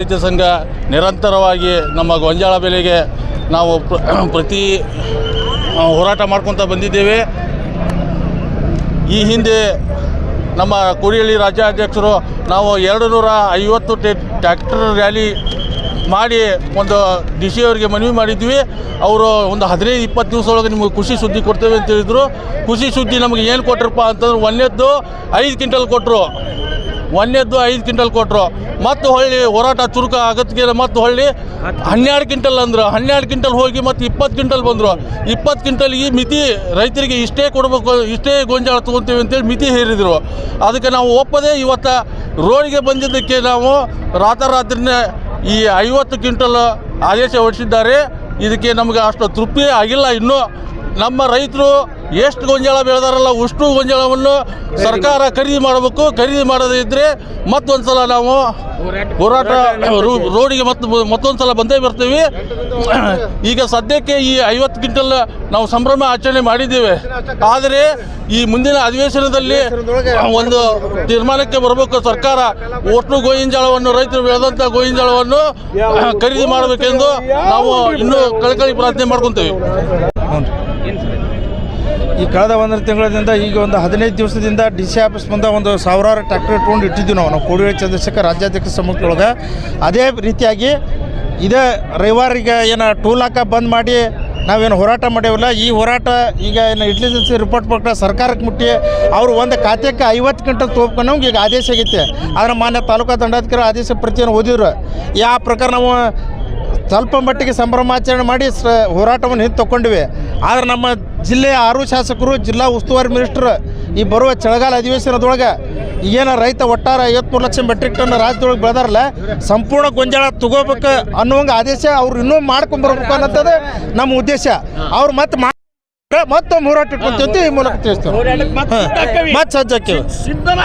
ರೈತ ಸಂಘ ನಿರಂತರವಾಗಿ ನಮ್ಮ ಗೊಂಜಾಳ ಬೆಲೆಗೆ ನಾವು ಪ್ರ- ಪ್ರತಿ ಹೋರಾಟ ಮಾಡ್ಕೊತ ಬಂದಿದ್ದೇವೆ. ಈ ಹಿಂದೆ ನಮ್ಮ ಕುಡಿಯಳ್ಳಿ ರಾಜ್ಯಾಧ್ಯಕ್ಷರು ನಾವು ಎರಡು ನೂರ ಐವತ್ತು ಟ್ಯಾಕ್ಟರ್ ರ್ಯಾಲಿ ಮಾಡಿ ಒಂದು ಡಿ ಸಿ ಅವರಿಗೆ ಮನವಿ ಮಾಡಿದ್ವಿ. ಅವರು ಒಂದು ಹದಿನೈದು, ಇಪ್ಪತ್ತು ದಿವಸ ಒಳಗೆ ನಿಮಗೆ ಖುಷಿ ಸುದ್ದಿ ಕೊಡ್ತೇವೆ ಅಂತ ಹೇಳಿದರು. ಖುಷಿ ಸುದ್ದಿ ನಮಗೆ ಏನು ಕೊಟ್ಟರಪ್ಪ ಅಂತಂದ್ರೆ ಒಂದೇದ್ದು ಐದು ಕ್ವಿಂಟಲ್ ಕೊಟ್ಟರು ಒಂದನೇದ್ದು ಐದು ಕ್ವಿಂಟಲ್ ಕೊಟ್ಟರು ಮತ್ತು ಹೊಳ್ಳಿ ಹೋರಾಟ ಚುರುಕ ಆಗತ್ತಿಗೆ ಮತ್ತು ಹೊಳ್ಳಿ ಹನ್ನೆರಡು ಕ್ವಿಂಟಲ್ ಅಂದ್ರು. ಹನ್ನೆರಡು ಕ್ವಿಂಟಲ್ ಹೋಗಿ ಮತ್ತು ಇಪ್ಪತ್ತು ಕ್ವಿಂಟಲ್ ಬಂದರು. ಇಪ್ಪತ್ತು ಕ್ವಿಂಟಲ್ ಈ ಮಿತಿ ರೈತರಿಗೆ ಇಷ್ಟೇ ಕೊಡಬೇಕು, ಇಷ್ಟೇ ಗೊಂಜಾಳ ತೊಗೊತೀವಿ ಅಂತೇಳಿ ಮಿತಿ ಹೇರಿದರು. ಅದಕ್ಕೆ ನಾವು ಒಪ್ಪದೆ ಇವತ್ತು ರೋಡಿಗೆ ಬಂದಿದ್ದಕ್ಕೆ ನಾವು ರಾತ್ರಾತ್ರಿನೇ ಈ ಐವತ್ತು ಕ್ವಿಂಟಲ್ ಆದೇಶ ಹೊಡಿಸಿದ್ದಾರೆ ಇದಕ್ಕೆ ನಮಗೆ ಅಷ್ಟು ತೃಪ್ತಿ ಆಗಿಲ್ಲ. ಇನ್ನೂ ನಮ್ಮ ರೈತರು ಎಷ್ಟು ಗೊಂಜಾಳ ಬೆಳೆದಾರಲ್ಲ ಉಷ್ಣು ಗೊಂಜಾಳವನ್ನು ಸರ್ಕಾರ ಖರೀದಿ ಮಾಡಬೇಕು. ಖರೀದಿ ಮಾಡದೇ ಇದ್ದರೆ ಮತ್ತೊಂದ್ಸಲ ನಾವು ಹೋರಾಟ ರೋಡಿಗೆ ಮತ್ತೆ ಮತ್ತೊಂದು ಸಲ ಬಂದೇ ಬರ್ತೀವಿ. ಈಗ ಸದ್ಯಕ್ಕೆ ಈ ಐವತ್ತು ಕ್ವಿಂಟಲ್ ನಾವು ಸಂಭ್ರಮ ಆಚರಣೆ ಮಾಡಿದ್ದೇವೆ. ಆದರೆ ಈ ಮುಂದಿನ ಅಧಿವೇಶನದಲ್ಲಿ ಒಂದು ತೀರ್ಮಾನಕ್ಕೆ ಬರಬೇಕು. ಸರ್ಕಾರ ಒಟ್ಟು ಗೋವಿಂಜಾಳವನ್ನು ರೈತರು ಬೆಳೆದಂಥ ಗೋವಿಂಜಾಳವನ್ನು ಖರೀದಿ ಮಾಡಬೇಕೆಂದು ನಾವು ಇನ್ನೂ ಕಳಕಳಿ ಪ್ರಾರ್ಥನೆ ಮಾಡ್ಕೊತೇವೆ. ಈ ಕಳೆದ ಒಂದು ತಿಂಗಳಿಂದ ಈಗ ಒಂದು ಹದಿನೈದು ದಿವಸದಿಂದ ಡಿ ಸಿ ಆಫೀಸ್ ಮುಂದೆ ಒಂದು ಸಾವಿರಾರು ಟ್ರ್ಯಾಕ್ಟರ್ ಇಟ್ಕೊಂಡು ಇಟ್ಟಿದ್ದೀವಿ ನಾವು. ನಾವು ಕೋಡಿಹಳ್ಳಿ ಚಂದ್ರಶೇಖರ್ ರಾಜ್ಯಾಧ್ಯಕ್ಷ ಸಮ್ಮುಖದೊಳಗೆ ಅದೇ ರೀತಿಯಾಗಿ ಇದೇ ರವಿವಾರಿಗೆ ಏನು ಟೂಲ್ ಹಾಕ ಬಂದ್ ಮಾಡಿ ನಾವೇನು ಹೋರಾಟ ಮಾಡೇವಲ್ಲ, ಈ ಹೋರಾಟ ಈಗ ಏನು ಇಂಟೆಲಿಜೆನ್ಸಿ ರಿಪೋರ್ಟ್ ಪ್ರಕಾರ ಸರ್ಕಾರಕ್ಕೆ ಮುಟ್ಟಿ ಅವರು ಒಂದು ಖಾತೆಗೆ ಐವತ್ತು ಗಂಟೆ ತೊಗೊಬೇಕು ಈಗ ಆದೇಶ ಆಗೈತೆ. ಆದರೆ ಮಾನ್ಯ ತಾಲೂಕಾ ದಂಡಾಧಿಕಾರಿ ಆದೇಶ ಪ್ರತಿಯನ್ನು ಓದಿದ್ರು. ಯಾವ ಪ್ರಕಾರ ನಾವು ಸ್ವಲ್ಪ ಮಟ್ಟಿಗೆ ಸಂಭ್ರಮಾಚರಣೆ ಮಾಡಿ ಸ ಹೋರಾಟವನ್ನು ಹಿಂದೆ ತಗೊಂಡಿವೆ ಆದರೆ ನಮ್ಮ ಜಿಲ್ಲೆಯ ಆರು ಶಾಸಕರು ಜಿಲ್ಲಾ ಉಸ್ತುವಾರಿ ಮಿನಿಸ್ಟರ್ ಈ ಬರುವ ಚಳಿಗಾಲ ಅಧಿವೇಶನದೊಳಗೆ ಏನ ರೈತ ಒಟ್ಟಾರೆ ಐವತ್ಮೂರು ಲಕ್ಷ ಮೆಟ್ರಿಕ್ ಟನ್ ರಾಜ್ಯದೊಳಗೆ ಬೆಳೆದಾರಲ್ಲ ಸಂಪೂರ್ಣ ಗೊಂಜಾಳ ತಗೋಬೇಕು ಅನ್ನುವಂಗೆ ಆದೇಶ ಅವ್ರು ಇನ್ನೂ ಮಾಡ್ಕೊಂಬರ್ಬೇಕು ಅನ್ನೋದು ನಮ್ಮ ಉದ್ದೇಶ. ಅವ್ರು ಮತ್ತೆ ಮಾ ಮತ್ತೊಮ್ಮೆ ಹೋರಾಟ ಇಟ್ಕೊಂತೀವಿ ಈ ಮೂಲಕ ತಿಳಿಸ್ತೇವೆ. ಮತ್ತೆ ಸಜ್ಜಾಕೇವೆ